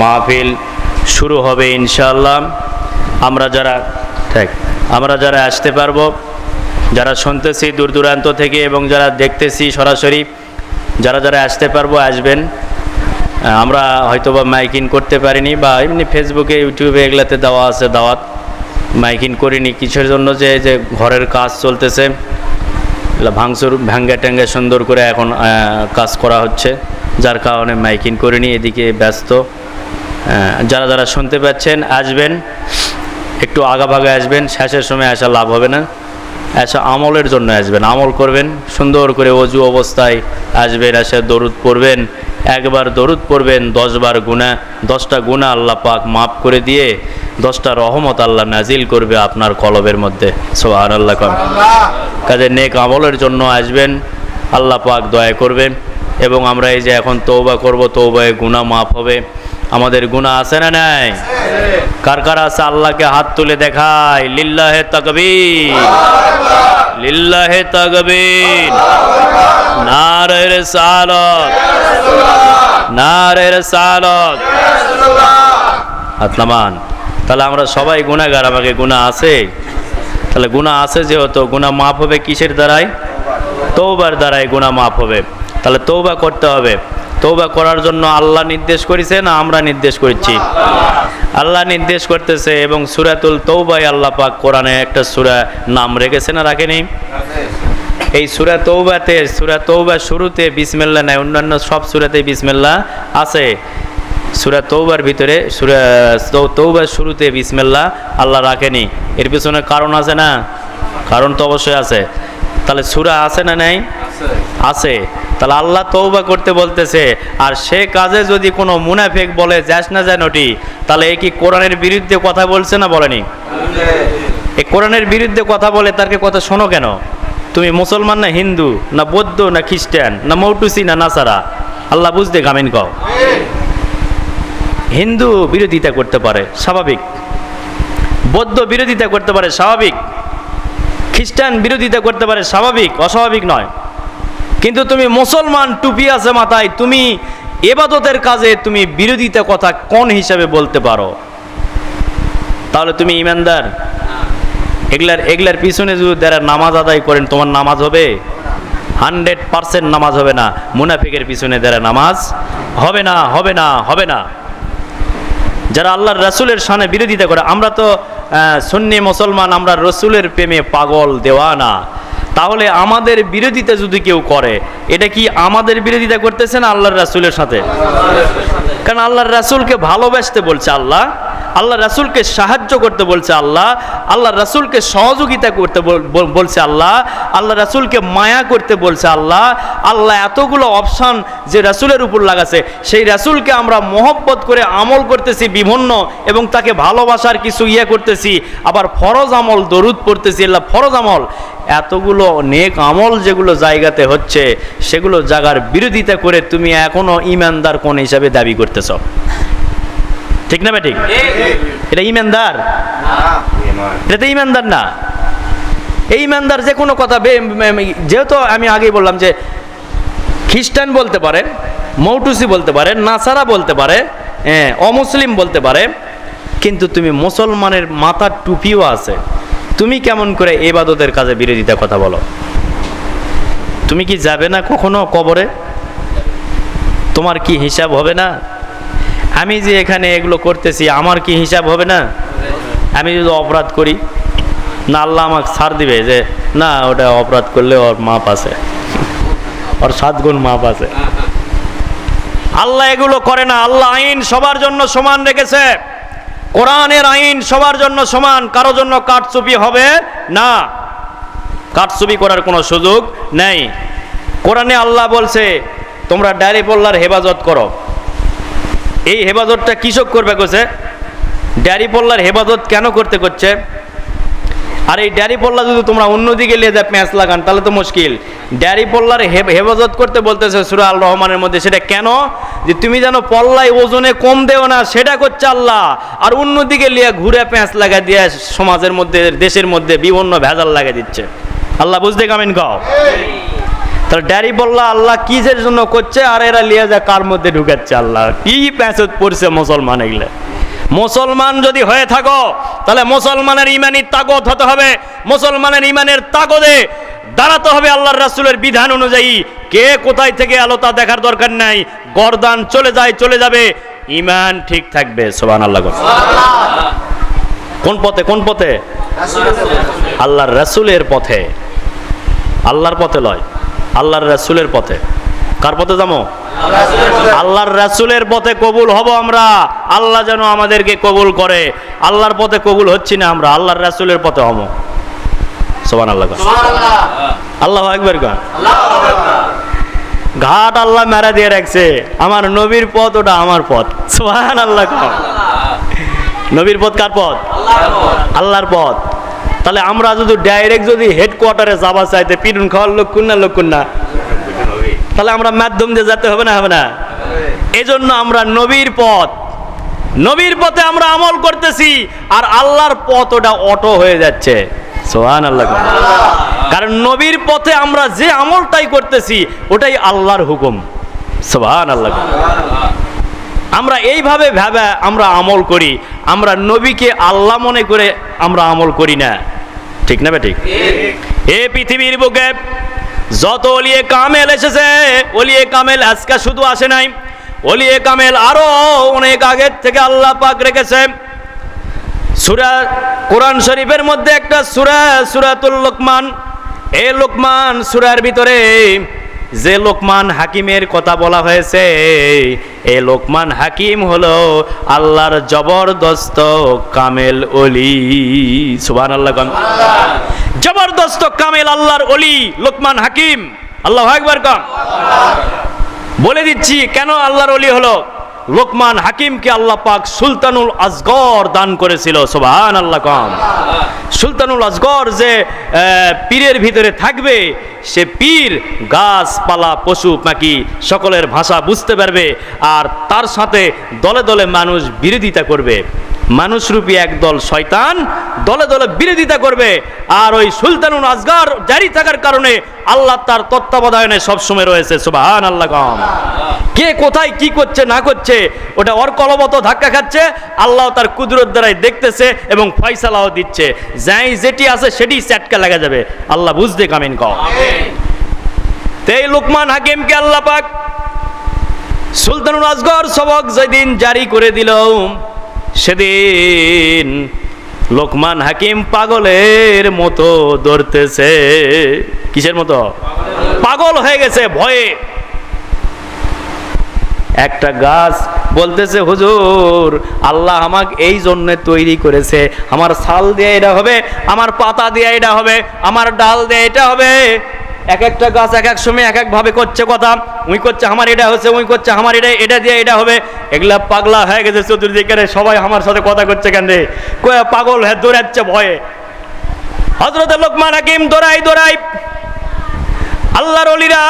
মাহফিল শুরু হবে ইনশাআল্লাহ। আমরা যারা ঠিক আমরা যারা আসতে পারব, যারা শুনতেছি দূর দূরান্ত থেকে এবং যারা দেখতেছি সরাসরি, যারা যারা আসতে পারব আসবেন। আমরা হয়তোবা মাইকিং করতে পারিনি বা এমনি ফেসবুকে ইউটিউবে এগুলাতে দেওয়া আছে দাওয়াত। মাইকিং করিনি কিসের জন্য যে যে ঘরের কাজ চলতেছে। ভাঙচুর, ভাঙ্গা ট্যাঙ্গা সুন্দর করে এখন কাজ করা হচ্ছে। যার কারণে মাইকিং করিনি, এদিকে ব্যস্ত। যারা যারা শুনতে পাচ্ছেন, আসবেন। একটু আগাভাগে আসবেন, শেষের সময় আসা লাভ হবে না। আসা আমলের জন্য আসবেন, আমল করবেন। সুন্দর করে অজু অবস্থায় আসবেন, এসে দরুদ পড়বেন। একবার দরুদ পড়বেন, দশবার গুণা দশটা গুণা আল্লাহ পাক মাফ করে দিয়ে দশটা রহমত আল্লাহ নাজিল করবে আপনার কলবের মধ্যে। সোহান আল্লাহ কন কাজে নেক আমলের জন্য আসবেন, আল্লাহ পাক দয়া করবে এবং আমরা এই যে এখন তৌবা করব তৌবায় গুণা মাফ হবে। আমাদের গুণা আছে না নাই? কার কার আছে? আল্লাহকে হাত তুলে দেখায় লিল্লাহে তাকবীর। লিল্লাহে তাকবীর। নারের সালত নারের সালত হাত নামান। তাহলে আমরা সবাই গুণাগার আমাকে গুণা আছে? তাহলে গুণা আছে যেহেতু গুণা মাফ হবে কিসের দ্বারাই? তৌবার দ্বারাই গুণা মাফ হবে। তাহলে তৌবা করতে হবে। তৌবা করার জন্য আল্লাহ নির্দেশ করেছে না আমরা নির্দেশ করছি? আল্লাহ নির্দেশ করতেছে এবং সুরাতুল তৌবাই আল্লাহ পাক কোরআনে একটা সুরা নাম রেখেছে না রাখেনি? এই সুরা তৌবাতে সুরা তৌবা শুরুতে বিসমিল্লা নাই, অন্যান্য সব সুরাতে বিসমিল্লা আছে। সুরা তৌবার ভিতরে, সুরা তৌবার শুরুতে বিসমিল্লা আল্লাহ রাখেনি। এর পিছনে কারণ আছে না? কারণ তো অবশ্যই আছে। তাহলে সুরা আছে না নাই? আছে। তাহলে আল্লাহ তৌবা করতে বলতেছে, আর সে কাজে যদি কোনো মুনাফেক বলে, যাস না যায় নটি তাহলে এ কি কোরআনের বিরুদ্ধে কথা বলছে না বলেনি? এই কোরআনের বিরুদ্ধে কথা বলে তারকে কথা শোনো কেন? তুমি মুসলমান না হিন্দু, না বৌদ্ধ, না খ্রিস্টান, না মৌটুসি, না নাসারা? আল্লাহ বুঝতে গামিন কও। হিন্দু বিরোধিতা করতে পারে, স্বাভাবিক। বৌদ্ধ বিরোধিতা করতে পারে, স্বাভাবিক। খ্রিস্টান বিরোধিতা করতে পারে, স্বাভাবিক, অস্বাভাবিক নয়। কিন্তু তুমি মুসলমান টুপি আছে মাথায়, তুমি এবাদতের কাজে তুমি বিরোধিতা কথা কোন হিসাবে বলতে পারো? তাহলে তুমি ইমানদার। এগুলার এগুলার পিছনে যদি যারা নামাজ আদায় করেন, তোমার নামাজ হবে? হান্ড্রেড পার্সেন্ট নামাজ হবে না। মুনাফিকের পিছনে যারা নামাজ, হবে না হবে না হবে না। যারা আল্লাহর রাসুলের সামনে বিরোধিতা করে, আমরা তো সুন্নি মুসলমান, আমরা রসুলের প্রেমে পাগল দেওয়া না তাহলে আমাদের বিরোধিতা যদি কেউ করে, এটা কি আমাদের বিরোধিতা করতেছে না আল্লাহর রাসুলের সাথে? কারণ আল্লাহর রাসুলকে ভালোবাসতে বলছে আল্লাহ আল্লাহ রাসুলকে সাহায্য করতে বলছে আল্লাহ আল্লাহ রাসুলকে সহযোগিতা করতে বল- বল- বলছে আল্লাহ আল্লাহ রাসুলকে মায়া করতে বলছে আল্লাহ আল্লাহ এতগুলো অপশান যে রাসুলের উপর লাগাছে, সেই রাসুলকে আমরা মহব্বত করে আমল করতেছি বিভিন্ন এবং তাকে ভালোবাসার কিছু ইয়ে করতেছি, আবার ফরজ আমল, দরুদ পড়তেছি, আল্লাহ ফরজ আমল। এতগুলো নেক আমল যেগুলো জায়গাতে হচ্ছে, সেগুলো জায়গার বিরোধিতা করে তুমি এখনও ইমানদার কোন হিসাবে দাবি করতেছ। ঠিক না ঠিক এটা ইমানদার। এটা তো ইমানদার না। এই ইমানদার যে কোনো কথা যেহেতু আমি আগেই বললাম যে খ্রিস্টান বলতে পারে মৌটুসি বলতে পারে নাসারা বলতে পারে হ্যাঁ, অমুসলিম বলতে পারে কিন্তু তুমি মুসলমানের মাথার টুপিও আছে। তুমি কেমন করে এবাদতের কাজে বিরোধিতা কথা বলো? তুমি কি যাবে না কখনো কবরে? তোমার কি হিসাব হবে না? আমি যে এখানে এগুলো করতেছি, আমার কি হিসাব হবে না? আমি যদি অপরাধ করি, না আল্লাহ আমাকে ছাড় দিবে যে, না, ওটা অপরাধ করলে ওর মাপ আছে। ওর সাত গুণ মাপ আছে। আল্লাহ এগুলো করে না। আল্লাহ আইন সবার জন্য সমান রেখেছে। কোরআনের আইন সবার জন্য সমান। কারও জন্য কাঠচুপি হবে না। কাঠচুপি করার কোনো সুযোগ নেই। কোরআনে আল্লাহ বলছে, তোমরা ডায়েরি পল্লার হেফাজত করো। এই হেফাজতটা কৃষক করবে কোছে ড্যারি পল্লার হেফাজত কেন করতে করছে? আর এই ড্যারি পল্লা যদি তোমরা অন্যদিকে নিয়ে যায় প্যাঁচ লাগান, তাহলে তো মুশকিল। ড্যারি পল্লার হেফাজত করতে বলতেছে সুরা আল রহমানের মধ্যে, সেটা কেন? যে তুমি যেন পল্লায় ওজনে কম দেও না, সেটা করছে আল্লাহ। আর অন্যদিকে নিয়ে ঘুরে প্যাঁচ লাগা দিয়ে সমাজের মধ্যে, দেশের মধ্যে বিভিন্ন ভেজাল লাগা দিচ্ছে। আল্লাহ বুঝতে কামেন গাও তাহলে ড্যারি বললা, আল্লাহ কিসের জন্য করছে? আর এরা লিয়ে যায় কার মধ্যে ঢুকাচ্ছে আল্লাহ? কি প্যাঁচত পড়ছে মুসলমান এগুলো? মুসলমান যদি হয়ে থাকো, তাহলে মুসলমানের ইমানি তাগত হতে হবে। মুসলমানের ইমানের তাগদে দাঁড়াতে হবে আল্লাহর রাসূলের বিধান অনুযায়ী। কে কোথায় থেকে আলো তা দেখার দরকার নাই। গরদান চলে যায়, চলে যাবে। ইমান ঠিক থাকবে সোবান আল্লাহ কোন পথে কোন পথে? আল্লাহর রাসূলের পথে। আল্লাহর পথে লয়। আল্লাহর রাসূলের পথে। কার পথে যাব? আল্লাহর রাসূলের পথে কবুল হব আমরা। আল্লাহ যেন আমাদেরকে কবুল করে। আল্লাহর পথে কবুল হচ্ছি না আমরা আল্লাহর রাসূলের পথে হব। সোবান আল্লাহ আল্লাহ একবার ঘাট আল্লাহ মেরা দিয়ে রাখছে। আমার নবীর পথ ওটা আমার পথ। সোহান আল্লাহ। নবীর পথ কার পথ। আল্লাহর পথ। তাহলে আমরা যদি ডাইরেক্ট যদি হেডকোয়ার্টারে যাবা চাইতে, পিটুন খাওয়ার লক্ষণ না লক্ষণ না? তাহলে আমরা মাধ্যম দিয়ে যেতে হবে না হবে না? এজন্য আমরা নবীর পথ। নবীর পথে আমরা আমল করতেছি, আর আল্লাহর পথ ওটা অটো হয়ে যাচ্ছে। সোহান আল্লাহ কারণ নবীর পথে আমরা যে আমলটাই করতেছি, ওটাই আল্লাহর হুকুম। সোহান আল্লাহ আমরা এইভাবে ভাবে আমরা আমল করি। আমরা নবীকে আল্লাহ মনে করে আমরা আমল করি না। ঠিক না ঠিক এ পৃথিবীর বুকে যত অলিয়ে কামেল এসেছে, অলিয়ে কামেল আজকে শুধু আসে নাই। অলিয়ে কামেল আরও অনেক আগের থেকে আল্লাহ পাক রেখেছে। সুরা কোরআন শরীফের মধ্যে একটা সুরা, সুরাতুল লোকমান। এ লোকমান সুরার ভিতরে যে লোকমান হাকিমের কথা বলা হয়েছে, এ লোকমান হাকিম হলো আল্লাহর জবরদস্ত কামেল অলি। সুবান আল্লাহ জবরদস্ত কামেল আল্লাহর অলি লোকমান হাকিম। আল্লাহ একবার কন বলে দিচ্ছি, কেন আল্লাহর অলি হলো? লোকমান হাকিমকে আল্লাহ পাক সুলতানুল আজগর দান করেছিল সোবাহান আল্লাহ কম সুলতানুল আজগর যে পীরের ভিতরে থাকবে, সে পীর, গাছপালা, পশু, পাখি, সকলের ভাষা বুঝতে পারবে, আর তার সাথে দলে দলে মানুষ বিরোধিতা করবে। মানুষরূপী একদল শয়তান দলে দলে বিরোধিতা করবে। আর ওই সুলতানুল আজগর জারি থাকার কারণে আল্লাহ তার তত্ত্বাবধানে সবসময় রয়েছে। সুবাহান আল্লাহ কম। কে কোথায় কি করছে, না করছে, ওটা ওর কলবত ধাক্কা খাচ্ছে, আল্লাহ তার কুদরত দ্বারাই দেখতেছে এবং ফয়সালাও দিচ্ছে। যাই যেটি আছে সেটি চ্যাটকা লাগা যাবে। আল্লাহ বুঝতে কামিন কম। তেই লুকমান হাকিমকে আল্লাহ পাক সুলতানুল আজগর সবক যেদিন জারি করে দিল সেদিন লোকমান হাকিম পাগলের মতো ধরতেছে। কিসের মতো? পাগল হয়ে গেছে ভয়ে। একটা গাছ বলতেছে, হুজুর, আল্লাহ আমাকে এই জন্য তৈরি করেছে। আমার ছাল দিয়ে এটা হবে, আমার পাতা দিয়ে এটা হবে, আমার ডাল দিয়ে এটা হবে। এক একটা গাছ এক এক সময় এক এক ভাবে করছে কথা। উই করছে আমার এটা হচ্ছে উই করছে আমার এটা এটা দিয়ে এটা হবে। এগুলা পাগলা হয়ে গেছে চতুর্দিকে সবাই আমার সাথে কথা করছে কেন রে? পাগল হ্যাঁ দৌড়াচ্ছে ভয়ে। হজরত লোকমান হাকিম দৌড়াই দৌড়াই আল্লাহর অলিরা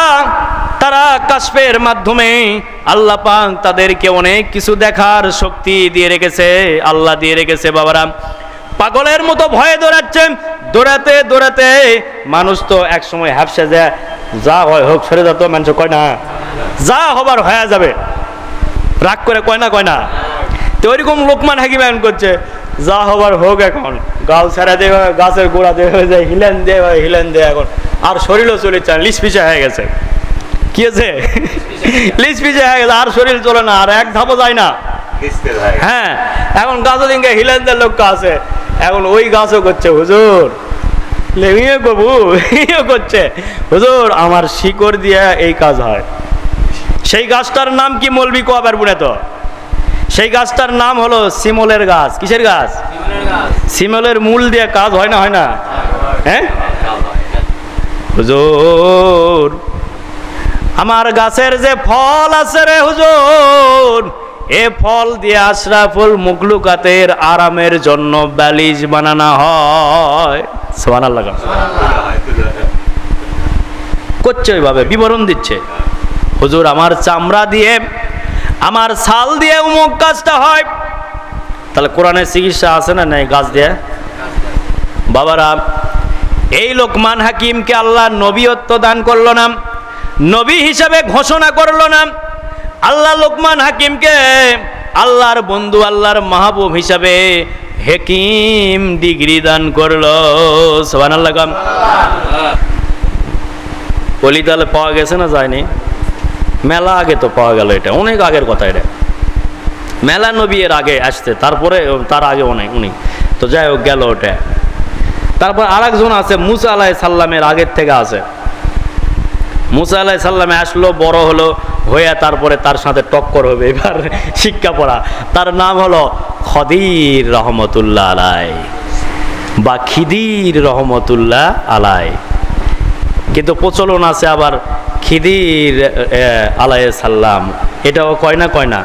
তারা কাশফের মাধ্যমে আল্লাহ পাক তাদেরকে অনেক কিছু দেখার শক্তি দিয়ে রেখেছে, আল্লাহ দিয়ে রেখেছে বাবারা। পাগলের মতো ভয়ে দৌড়াচ্ছে দৌড়াতে দৌড়াতে মানুষ তো এক সময় হ্যাপসে যায় যা হয় হোক সরে যত মানুষ কয় না। যা হবার হয়ে যাবে। রাগ করে কয় না কয় না। তো ওইরকম লোকমান হাকিম এখন করছে যা হবার হোক এখন। গাল ছেড়া দেবে গাছের গোড়া দেবে যায় হিলেন দেবে হিলেন দে এখন। আর শরীরও চলে চান লিস পিছে হয়ে গেছে। কি আছে লিস পিছে হয়ে গেছে আর শরীর চলে না আর এক ধাপও যায় না। হ্যাঁ এখন গাছও দিনকে হিলেন দেওয়ার লোক আছে। এখন ওই গাছও করছে, হুজুর। লেমিয়ে বাবু ইয়ে করছে। হুজুর, আমার শিকড় দিয়ে এই কাজ হয়। সেই গাছটার নাম কি মলবি কোয়াবার বুনে তো? সেই গাছটার নাম হলো শিমলের গাছ। কিসের গাছ? শিমলের মূল দিয়ে কাজ হয় না হয় না? হ্যাঁ? হুজুর, আমার গাছের যে ফল আছে রে হুজুর এ ফল দিয়ে আশরাফুল মুকলুকাতের আরামের জন্য বালিশ বানানো হয়। আল্লাহ করছে ওইভাবে, বিবরণ দিচ্ছে। হুজুর, আমার চামড়া দিয়ে, আমার ছাল দিয়ে উমুক কাজটা হয়। তাহলে কোরআনের চিকিৎসা আছে না নেই গাছ দিয়ে? বাবারা, এই লোকমান হাকিমকে আল্লাহ নবীয়ত্ব দান করল না, নবী হিসাবে ঘোষণা করল না আল্লাহ লোকমান হাকিমকে আল্লাহর বন্ধু, আল্লাহর মাহবুব হিসাবে হেকিম ডিগ্রি দান করল। সোহান আল্লাহ তাহলে পাওয়া গেছে না যায়নি? মেলা আগে তো পাওয়া গেল এটা, অনেক আগের কথা এটা। মেলা নবী এর আগে আসতে তারপরে তার আগে অনেক উনি। তো যাই হোক, গেল ওটা। তারপর আরেকজন আছে, মুসা আলাহ সাল্লামের আগের থেকে আছে। মুসা আলাহ সাল্লামে আসলো, বড় হলো, হয়ে তারপরে তার সাথে টক্কর হবে। এবার শিক্ষা পড়া। তার নাম হলো খদির রহমতুল্লাহ আলাই বা খিদির রহমতুল্লাহ আলাই। কিন্তু প্রচলন আছে আবার খিদির আলাই সাল্লাম এটাও কয় না কয় না?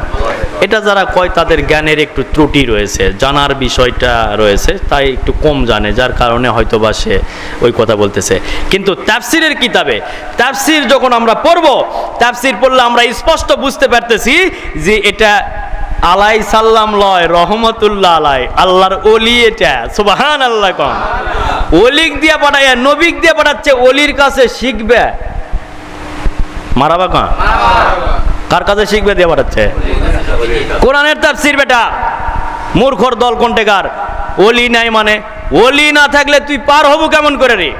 এটা যারা কয় তাদের জ্ঞানের একটু ত্রুটি রয়েছে জানার বিষয়টা রয়েছে তাই একটু কম জানে যার কারণে হয়তো বা সে ওই কথা বলতেছে। কিন্তু তাফসিরের কিতাবে তাফসির যখন আমরা পড়ব তাফসির পড়লে আমরা স্পষ্ট বুঝতে পারতেছি যে এটা আলাই সাল্লাম লয় রহমতুল্লাহ আলাই আল্লাহর অলি এটা সুবাহান আল্লাহ কম অলিক দিয়ে পাঠায় নবিক দিয়ে পাঠাচ্ছে অলির কাছে শিখবে। মারাবা। কার কাছে শিখবে দিয়ে পাঠাচ্ছে? কোরআনের তাফসির বেটা। মূর্খর দল কোনটেকার ওলি নাই মানে। ওলি না থাকলে তুই পার হবু কেমন করে রে?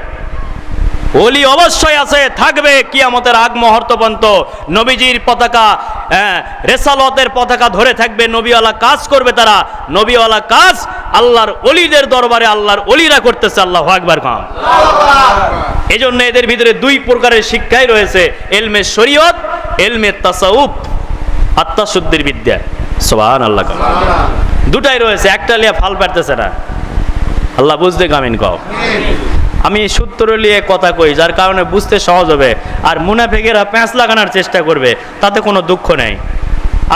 ওলি অবশ্যই আছে থাকবে কিয়ামতের আগ মুহূর্ত পর্যন্ত। নবীজির পতাকা হ্যাঁ, রেসালতের পতাকা ধরে থাকবে নবীওয়ালা কাজ করবে তারা। নবীওয়ালা কাজ আল্লাহর অলিদের দরবারে আল্লাহর অলিরা করতেছে আল্লাহ আকবার খান। এই জন্য এদের ভিতরে দুই প্রকারের শিক্ষাই রয়েছে এলমে শরীয়ত এলমে তাসাউফ। আত্মাশুদ্ধির বিদ্যা। সোহান আল্লাহ দুটাই রয়েছে, একটা লিয়া ফাল পারতেছে না। আল্লাহ বুঝতে কামিন কও। আমি সূত্র নিয়ে কথা কই, যার কারণে বুঝতে সহজ হবে। আর মুনাফেকেরা প্যাঁচ লাগানোর চেষ্টা করবে, তাতে কোনো দুঃখ নেই।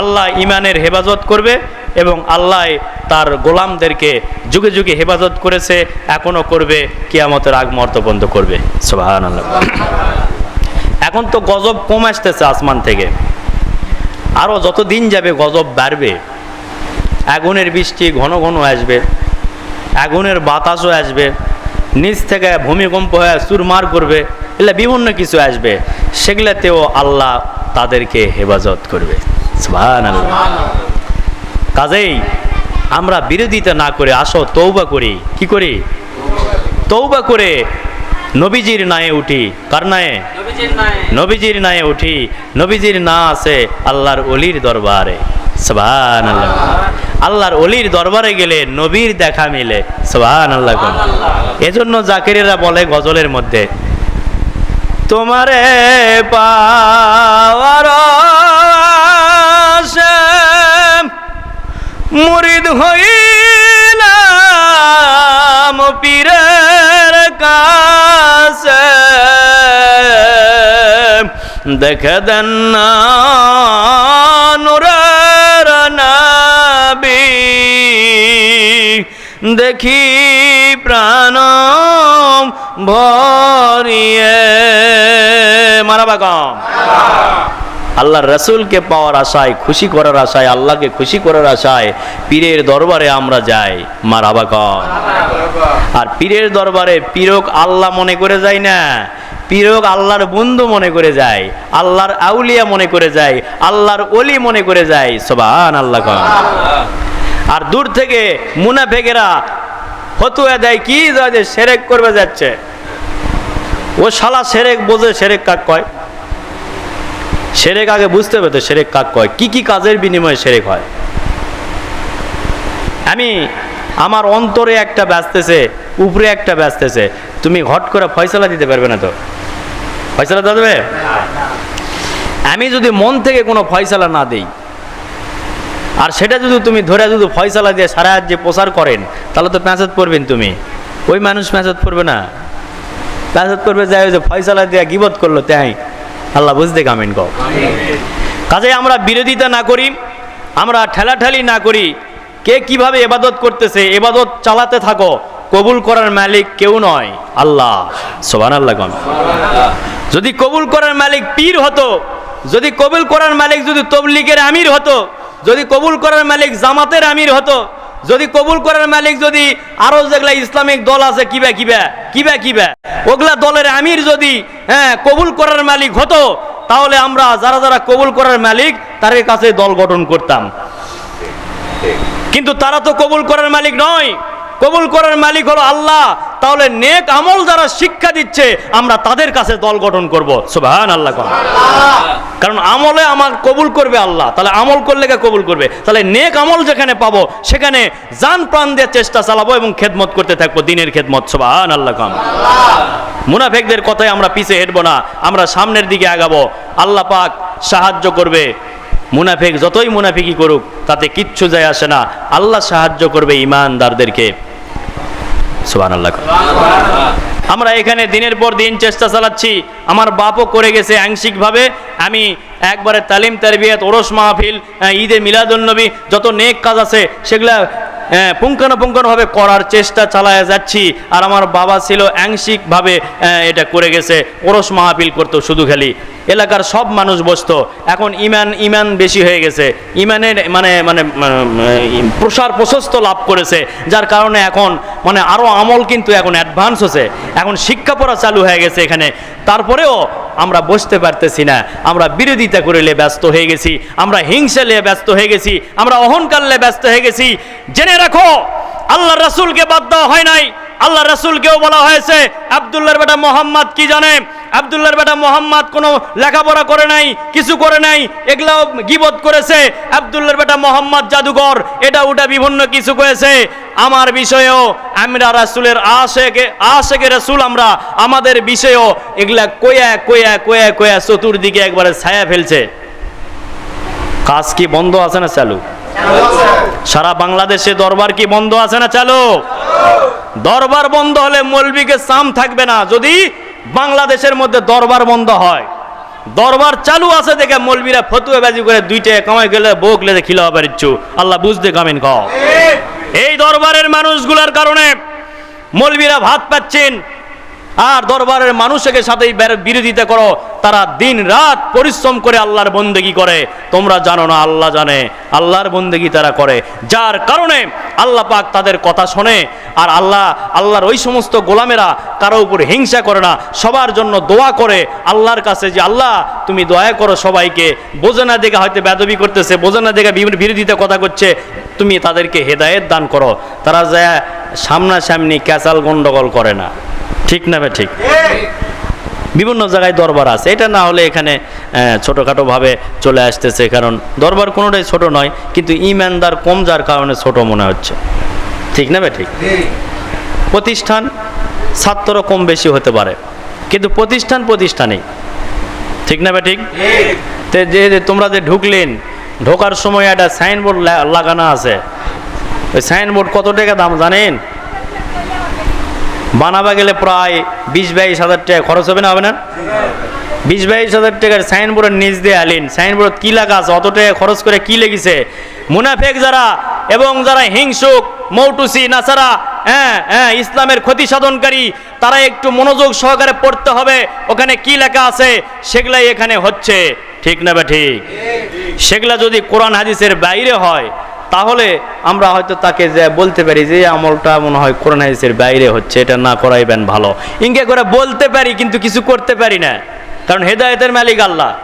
আল্লাহ ইমানের হেফাজত করবে এবং আল্লাহ তার গোলামদেরকে যুগে যুগে হেফাজত করেছে এখনও করবে, কিয়ামতের আগ মর্ত বন্ধ করবে। সোহান আল্লাহ এখন তো গজব কম আসতেছে আসমান থেকে। আরও যত দিন যাবে গজব বাড়বে, আগুনের বৃষ্টি ঘন ঘন আসবে, আগুনের বাতাসও আসবে, নিচ থেকে ভূমিকম্প হয়ে চুরমার করবে, এগুলো বিভিন্ন কিছু আসবে, সেগুলাতেও আল্লাহ তাদেরকে হেফাজত করবে। কাজেই আমরা বিরোধিতা না করে আসো তৌবা করি। কি করি? তৌবা করে নবীজির নায়ে উঠি। কার নায়ে? নবীজির নায়ে। উঠি। নবীজির না আছে আল্লাহর অলির দরবারে। সবান আল্লাহ আল্লাহর অলির দরবারে গেলে নবীর দেখা মিলে। সবান আল্লাহ এজন্য জাকিরেরা বলে গজলের মধ্যে তোমারে পাওয়ার মুরিদ হইলাম পীরের কাছে। দেখে দেন না নুরের নবী। দেখি প্রাণ ভরিয়ে। মারাবা কম আল্লাহর রসুলকে পাওয়ার আশায়, খুশি করার আশায়, আল্লাহকে খুশি করার আশায় পীরের দরবারে আমরা যাই। মার আবাকম আর পীরের দরবারে পীরক আল্লাহ মনে করে যায় না। পীরক আল্লাহর বন্ধু মনে করে যায়। আল্লাহর আউলিয়া মনে করে যায়। আল্লাহর অলি মনে করে যায়। সবান আল্লাহ আর দূর থেকে মুনাফেকেরা ফতুয়া দেয়, কি যে সেরেক করবে যাচ্ছে। ও শালা সেরেক বোঝে, সেরেক কাক কয়? সেরেক আগে বুঝতে হবে তো সেরেক কাক কয়। কি কি কাজের বিনিময়ে সেরেক হয়? আমি আমার অন্তরে একটা ব্যস্তেছে, উপরে একটা ব্যস্তেছে। তুমি হট করে ফয়সলা দিতে পারবে না তো? ফয়সলা দেবে আমি যদি মন থেকে কোনো ফয়সলা না দেই, আর সেটা যদি তুমি ধরে যদি ফয়সলা দিয়ে সারা যে প্রচার করেন, তাহলে তো প্যাঁচাত পড়বেন তুমি। ওই মানুষ প্যাঁচাত পড়বে না। প্যাঁচাত পড়বে যাই যে ফয়সলা দিয়ে গিবত করল, তাই। আল্লাহ বুঝতে কামেন কও কাজে আমরা বিরোধিতা না করি, আমরা ঠেলাঠেলি না করি, কে কীভাবে এবাদত করতেছে, এবাদত চালাতে থাকো, কবুল করার মালিক কেউ নয়, আল্লাহ। সোবান আল্লাহ কন যদি কবুল করার মালিক পীর হতো, যদি কবুল করার মালিক যদি তবলিগের আমির হতো, যদি কবুল করার মালিক জামাতের আমির হতো যদি কবুল করার মালিক যদি আরও যেগুলা ইসলামিক দল আছে, কিবা কিবা কিবা কিবা, ওগুলা দলের আমির যদি হ্যাঁ কবুল করার মালিক হতো, তাহলে আমরা যারা যারা কবুল করার মালিক তাদের কাছে দল গঠন করতাম। কিন্তু তারা তো কবুল করার মালিক নয়। কবুল করার মালিক হলো আল্লাহ। তাহলে নেক আমল যারা শিক্ষা দিচ্ছে, আমরা তাদের কাছে দল গঠন করব। সুবহান আল্লাহ কারণ আমলে আমার কবুল করবে আল্লাহ। তাহলে আমল করলে কে কবুল করবে? তাহলে নেক আমল যেখানে পাবো, সেখানে যান প্রাণ দিয়ে চেষ্টা চালাবো এবং খেদমত করতে থাকব, দিনের খেদমত। সুবহান আল্লাহ কম মুনাফেকদের কথায় আমরা পিছে হেঁটবো না, আমরা সামনের দিকে আগাবো। আল্লাহ পাক সাহায্য করবে। মুনাফেক যতই মুনাফিকি করুক, তাতে কিচ্ছু যায় আসে না। আল্লাহ সাহায্য করবে ইমানদারদেরকে। আমরা এখানে দিনের পর দিন চেষ্টা চালাচ্ছি। আমার বাপও করে গেছে আংশিকভাবে। আমি একবারে তালিম, তারবিয়াত, ওরস, মাহফিল ঈদে মিলাদুলনবী যত নেক কাজ আছে, সেগুলা পুঙ্খানুপুঙ্খানুভাবে করার চেষ্টা চালায় যাচ্ছি। আর আমার বাবা ছিল আংশিকভাবে এটা করে গেছে। ওরস, মাহফিল করতো শুধু খালি। এলাকার সব মানুষ বসতো। এখন ইমান ইমান বেশি হয়ে গেছে। ইমানের মানে মানে মানে, প্রসার প্রশস্ত লাভ করেছে যার কারণে এখন মানে আরও আমল কিন্তু এখন অ্যাডভান্স হচ্ছে। এখন শিক্ষা পড়া চালু হয়ে গেছে এখানে। তারপরেও আমরা বসতে পারতেছি না। আমরা বিরোধিতা করিলে ব্যস্ত হয়ে গেছি। আমরা হিংসা নিয়ে ব্যস্ত হয়ে গেছি। আমরা অহংকার নিয়ে ব্যস্ত হয়ে গেছি। জেনে রাখো আল্লাহ রাসূলকে বাদ দেওয়া হয় নাই। আল্লাহ রাসূলকেও বলা হয়েছে আব্দুল্লাহর বেটা মোহাম্মদ কি জানে? আব্দুল্লাহর বেটা মোহাম্মদ কোনো লেখাপড়া করে নাই, কিছু করে নাই, এগুলাও গিবত করেছে। আব্দুল্লাহর বেটা মোহাম্মদ জাদুঘর, এটা ওটা বিভিন্ন কিছু করেছে। আমার বিষয়েও আমরা রাসূলের আশেকে আশেকে রাসূল আমরা, আমাদের বিষয়েও এগুলা কয়া কয়া কয়া কয়া চতুর্দিকে একবারে ছায়া ফেলছে। কাজ কি বন্ধ আছে না চালু? সারা বাংলাদেশে দরবার কি বন্ধ আছে না চালু? দরবার বন্ধ হলে মৌলবীকে সাম থাকবে না। যদি বাংলাদেশের মধ্যে দরবার বন্ধ হয়। দরবার চালু আছে দেখে মলবিরা ফতুয়া বাজি করে দুইটা কামাই গেলে বোক লেদে খিলাওয়া পারিচ্ছু আল্লাহ বুঝতে কামিন কও। এই দরবারের মানুষগুলোর কারণে মলবিরা ভাত পাচ্ছেন। আর দরবারের মানুষকে সাথেই বের- বিরোধিতা করো। তারা দিন রাত পরিশ্রম করে আল্লাহর বন্দেগি করে। তোমরা জানো না, আল্লাহ জানে। আল্লাহর বন্দেগি তারা করে। যার কারণে আল্লাহ পাক তাদের কথা শোনে। আর আল্লাহ, আল্লাহর ওই সমস্ত গোলামেরা কারও উপর হিংসা করে না। সবার জন্য দোয়া করে আল্লাহর কাছে যে, আল্লাহ, তুমি দয়া করো সবাইকে। বোঝে না দেখে হয়তো বেদবি করতেছে, বোঝে না দেখে বির- বিরোধিতা কথা করছে। তুমি তাদেরকে হেদায়েত দান করো। তারা যায় সামনাসামনি ক্যাচাল গন্ডগোল করে না। ঠিক না বে ঠিক। বিভিন্ন জায়গায় দরবার আছে। এটা না হলে এখানে ছোটোখাটোভাবে চলে আসতেছে, কারণ দরবার কোনোটাই ছোট নয়, কিন্তু ইমানদার কম যার কারণে ছোট মনে হচ্ছে। ঠিক না বে ঠিক? প্রতিষ্ঠান ছাত্র কম বেশি হতে পারে, কিন্তু প্রতিষ্ঠান প্রতিষ্ঠানেই। ঠিক না বে ঠিক? যে তোমরা যে ঢুকলেন, ঢোকার সময় একটা সাইনবোর্ড লাগানো আছে। ওই সাইনবোর্ড কত টাকা দাম জানেন? বানাবা গেলে প্রায় বিশ বাইশ হাজার টাকা খরচ হবে না হবে না? বিশ বাইশ হাজার টাকার সাইনবোর্ডের নিচ দিয়ে আলিন। সাইনবোর্ড কি লাগা আছে? অত টাকা খরচ করে কি লেগেছে? মুনাফেক যারা এবং যারা হিংসুক, মৌটুসি, নাসারা হ্যাঁ হ্যাঁ ইসলামের ক্ষতি সাধনকারী তারা একটু মনোযোগ সহকারে পড়তে হবে। ওখানে কি লেখা আছে? সেগুলাই এখানে হচ্ছে। ঠিক না বা ঠিক? সেগুলা যদি কোরআন হাদিসের বাইরে হয় তাহলে আমরা হয়তো তাকে যে বলতে পারি যে আমলটা মনে হয় কোরআন হাদিসের বাইরে হচ্ছে, এটা না করাইবেন ভালো। ইনকে করে বলতে পারি, কিন্তু কিছু করতে পারি না। কারণ হেদায়েতের মালিক আল্লাহ।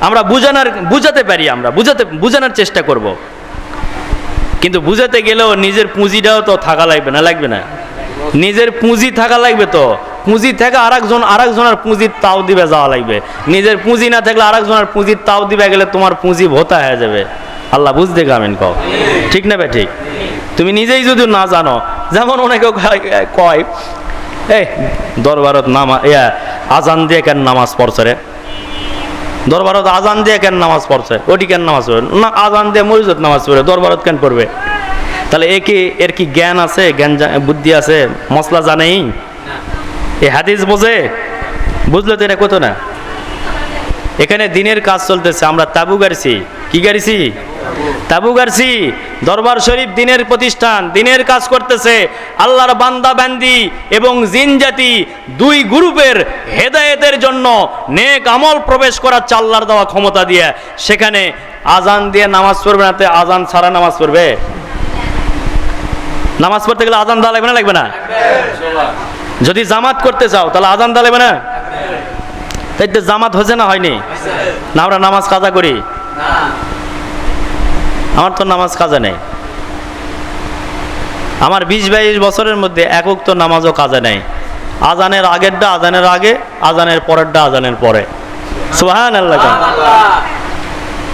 আমরা বুঝানোর, বুঝাতে পারি আমরা, বুঝাতে, বুঝানোর চেষ্টা করব। কিন্তু বুঝাতে গেলেও নিজের পুঁজিটাও তো থাকা লাগবে না লাগবে না। নিজের পুঁজি থাকা লাগবে তো। পুঁজি থেকে আরেকজন, আরেকজনের পুঁজির তাও দিবে যাওয়া লাগবে। নিজের পুঁজি না থাকলে আরেকজনের পুঁজির তাও দিবে গেলে তোমার পুঁজি ভোতা হয়ে যাবে। আল্লাহ বুঝতে গামেন কও। ঠিক না ঠিক? তুমি নিজেই যদি না জানো, যেমন অনেকে কয়- এই দরবারত নামা, ইয়া, আজান দিয়ে কেন নামাজ পড়ছে রে? দরবারত আজান দিয়ে কেন নামাজ পড়ছে? ওটি কেন নামাজ পড়বে? না, আজান দিয়ে মরিজত নামাজ পড়বে, দরবারত কেন পড়বে? তাহলে এ কি, এর কি জ্ঞান আছে, জ্ঞান বুদ্ধি আছে? মশলা জানেই? এ হাদিস বোঝে? বুঝলো তো এটা কত না? এখানে দিনের কাজ চলতেছে, আমরা তাবু গাড়ছি। কি গাড়ছি? তাবু গাড়ছি দরবার শরীফ দিনের প্রতিষ্ঠান, দিনের কাজ করতেছে আল্লাহর বান্দা বান্দি এবং জিন জাতি দুই গ্রুপের হেদায়েতের জন্য নেক আমল প্রবেশ করার চাল্লার দেওয়া ক্ষমতা দিয়ে। সেখানে আজান দিয়ে নামাজ পড়বে না আজান ছাড়া নামাজ পড়বে? নামাজ পড়তে গেলে আজান দেওয়া লাগবে না লাগবে না? যদি জামাত করতে চাও, তাহলে আজান দেওয়া লাগবে না? তো জামাত হয়েছে না হয়নি? না, আমরা নামাজ কাজা করি? আমার তো নামাজ কাজা নেই। আমার বিশ বাইশ বছরের মধ্যে একক তো নামাজও কাজে নেই। আজানের আগেরটা আজানের আগে, আজানের পরেরটা আজানের পরে। সুহান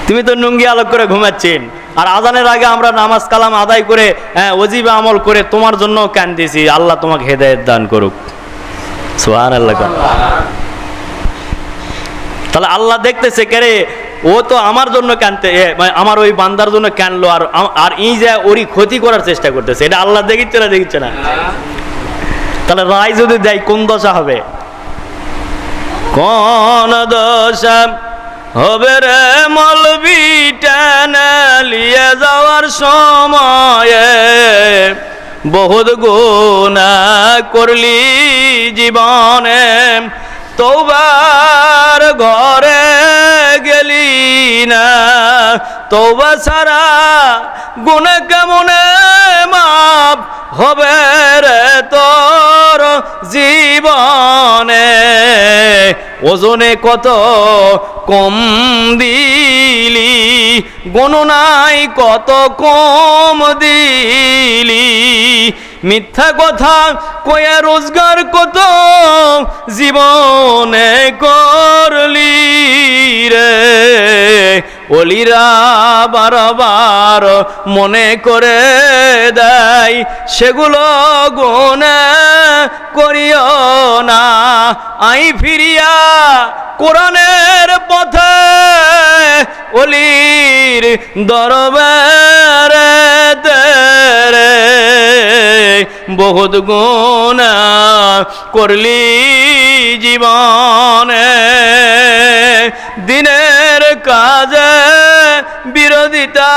তুমি তো নুঙ্গি আলোক করে ঘুমাচ্ছেন। আর আজানের আগে আমরা নামাজ কালাম আদায় করে হ্যাঁ অজিবা আমল করে তোমার জন্য কান্দিছি আল্লাহ তোমাকে হেদায়ত দান করুক। সোহান তাহলে আল্লাহ দেখতেছে কেরে ও তো আমার জন্য কানতে মানে আমার ওই বান্দার জন্য কানলো আর আর ই যে ওরই ক্ষতি করার চেষ্টা করতেছে, এটা আল্লাহ দেখিচ্ছে না দেখিচ্ছে না? তাহলে রায় যদি দেয়, কোন দশা হবে? কোন দশা হবে রে মলবি যাওয়ার সময়ে বহুত গুণা করলি জীবনে তৌবার ঘরে গেলি না তোবা সারা গুণে কেমনে মাপ? হবে রে তোর জীবনে? ওজনে কত কম দিলি? গণনায় কত কম দিলি? মিথ্যা কথা কয়া রোজগার কত জীবনে করলি রে? অলিরা বারবার মনে করে দেয়, সেগুলো গুণে করিও না। আই ফিরিয়া কোরআনের পথে অলির দরবারে বহুত গুণা করলি জীবনে। দিনের কাজে বিরোধিতা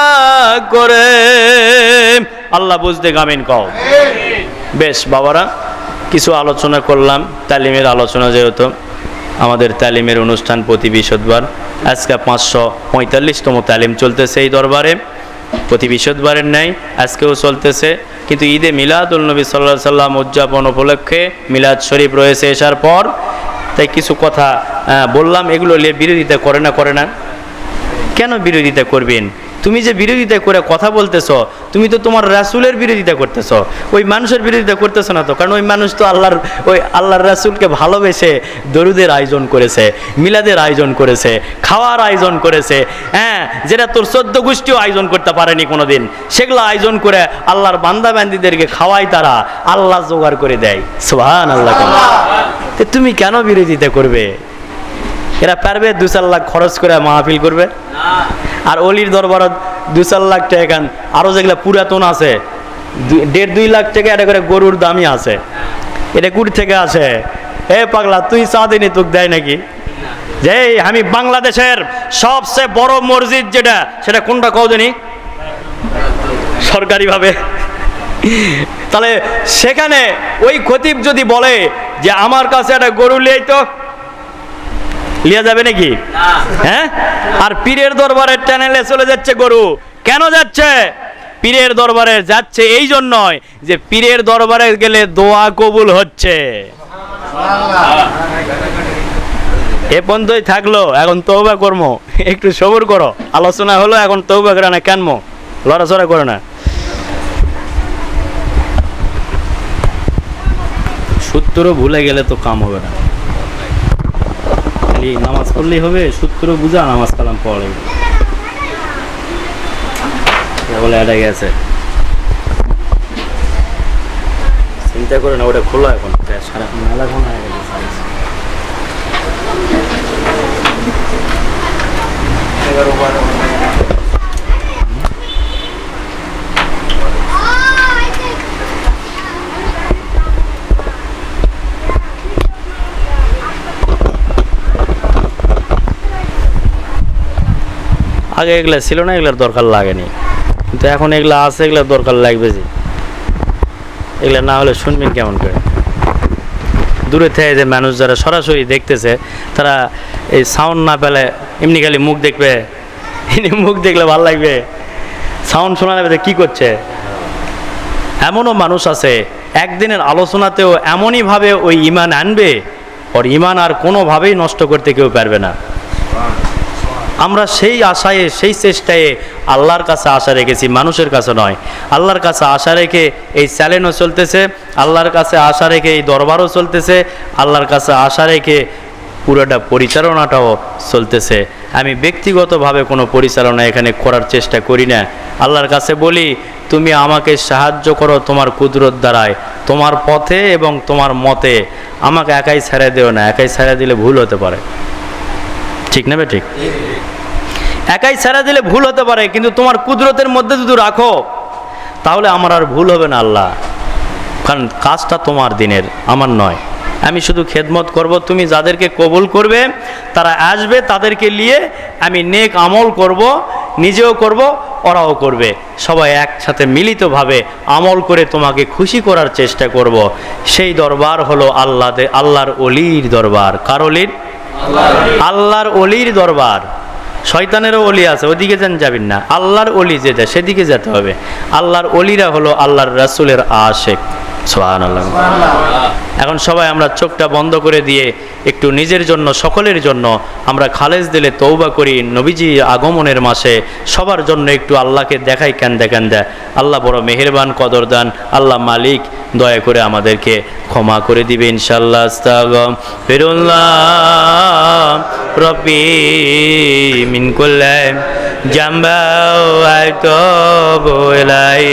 করে। আল্লাহ বুঝতে গামিন কও। বেশ বাবারা কিছু আলোচনা করলাম তালিমের আলোচনা যেহেতু আমাদের তালিমের অনুষ্ঠান প্রতি বৃহস্পতিবার আজকে পাঁচশো পঁয়তাল্লিশতম তালিম চলতেছে এই দরবারে। প্রতি বৃহস্পতিবারের ন্যায় আজকেও চলতেছে কিন্তু ঈদে মিলাদুল নবী সাল্লাহ সাল্লাম উদযাপন উপলক্ষে মিলাদ শরীফ রয়েছে এসার পর। তাই কিছু কথা বললাম এগুলো নিয়ে বিরোধিতা করে না করে না। কেন বিরোধিতা করবেন? তুমি যে বিরোধিতা করে কথা বলতেছ তুমি তো তোমার রাসুলের বিরোধিতা করতেছ। ওই মানুষের বিরোধিতা করতেছ না তো? কারণ ওই মানুষ তো আল্লাহর ওই আল্লাহর রাসুলকে ভালোবেসে দরুদের আয়োজন করেছে মিলাদের আয়োজন করেছে খাওয়ার আয়োজন করেছে। হ্যাঁ যেটা তোর চোদ্দ গোষ্ঠীও আয়োজন করতে পারেনি কোনোদিন। সেগুলো আয়োজন করে আল্লাহর বান্দা বান্দিদেরকে খাওয়াই তারা আল্লাহ জোগাড় করে দেয়। সোহান আল্লাহ তুমি কেন বিরোধিতা করবে? এরা পারবে দু চার লাখ খরচ করে মাহফিল করবে। আর অলির দরবারত দু চার লাখ টাকা এখান আরও যেগুলো পুরাতন আছে দেড় দুই লাখ টাকা এটা করে গরুর দামি আছে। এটা কুড়ি থেকে আসে এ পাগলা, তুই চা দিনি, তোকে দেয় নাকি? যে আমি বাংলাদেশের সবচেয়ে বড় মসজিদ যেটা, সেটা কোনটা কও জানি? সরকারিভাবে। তাহলে সেখানে ওই খতিব যদি বলে যে আমার কাছে একটা গরু লিয়াই তো লিয়া যাবে নাকি? হ্যাঁ? আর পীরের দরবারের চ্যানেলে চলে যাচ্ছে গরু। কেন যাচ্ছে? পীরের দরবারে যাচ্ছে এই জন্যই যে পীরের দরবারে গেলে দোয়া কবুল হচ্ছে। এ পর্যন্তই থাকল এখন তৌবা কর্ম। একটু সবর করো। আলোচনা হলো এখন তৌবা করে না কেনমো। লড়াচড়া করে না। সূত্র ভুলে গেলে তো কাম হবে না। খালি নামাজ পড়লেই হবে সূত্র বুঝা নামাজ কালাম পড়ে বলে এটা গেছে চিন্তা করে না, ওটা খোলা এখন। সারাক্ষণ মেলাক্ষণ হয়ে গেছে এগারো বারো। আগে এগুলা ছিল না, এগুলার দরকার লাগেনি। কিন্তু এখন এগুলা আছে, এগুলার দরকার লাগবে যে। এগুলা না হলে শুনবেন কেমন করে। দূরে থেকে যে মানুষ যারা সরাসরি দেখতেছে, তারা এই সাউন্ড না পেলে এমনি খালি মুখ দেখবে। এমনি মুখ দেখলে ভালো লাগবে। সাউন্ড শোনা যাবে কি করছে। এমনও মানুষ আছে, একদিনের আলোচনাতেও এমনইভাবে ওই ইমান আনবে, ওর ইমান আর কোনোভাবেই নষ্ট করতে কেউ পারবে না। আমরা সেই আশায়, সেই চেষ্টায় আল্লাহর কাছে আশা রেখেছি, মানুষের কাছে নয়। আল্লাহর কাছে আশা রেখে এই চ্যালেঞ্জও চলতেছে, আল্লাহর কাছে আশা রেখে এই দরবারও চলতেছে, আল্লাহর কাছে আশা রেখে পুরোটা পরিচালনাটাও চলতেছে। আমি ব্যক্তিগতভাবে কোনো পরিচালনা এখানে করার চেষ্টা করি না। আল্লাহর কাছে বলি, তুমি আমাকে সাহায্য করো তোমার কুদরত দ্বারায়, তোমার পথে এবং তোমার মতে। আমাকে একাই ছেড়ে দিও না, একাই ছেড়ে দিলে ভুল হতে পারে। ঠিক নেবে ঠিক? একাই ছেড়ে দিলে ভুল হতে পারে, কিন্তু তোমার কুদরতের মধ্যে যদি রাখো, তাহলে আমার আর ভুল হবে না আল্লাহ। কারণ কাজটা তোমার দিনের, আমার নয়। আমি শুধু খেদমত করব, তুমি যাদেরকে কবুল করবে, তারা আসবে, তাদেরকে নিয়ে আমি নেক আমল করব, নিজেও করব, ওরাও করবে। সবাই একসাথে মিলিতভাবে আমল করে তোমাকে খুশি করার চেষ্টা করব। সেই দরবার হলো আল্লাহ আল্লাহর অলির দরবার। কার অলির। আল্লাহর অলির দরবার। শয়তানেরও অলি আছে, ওদিকে যেন যাবেন না। আল্লাহর অলি যেটা সেদিকে যেতে হবে। আল্লাহর অলিরা হলো আল্লাহর রাসুলের আশেক। এখন সবাই আমরা চোখটা বন্ধ করে দিয়ে একটু নিজের জন্য, সকলের জন্য আমরা খালেজ দিলে তৌবা করি। নবীজি আগমনের মাসে সবার জন্য একটু আল্লাহকে দেখাই ক্যান্দা ক্যান্দা আল্লাহ বড় মেহেরবান কদরদান আল্লাহ মালিক, দয়া করে আমাদেরকে ক্ষমা করে দিবে ইনশাল্লাহ জাম্বা আইতো বলাই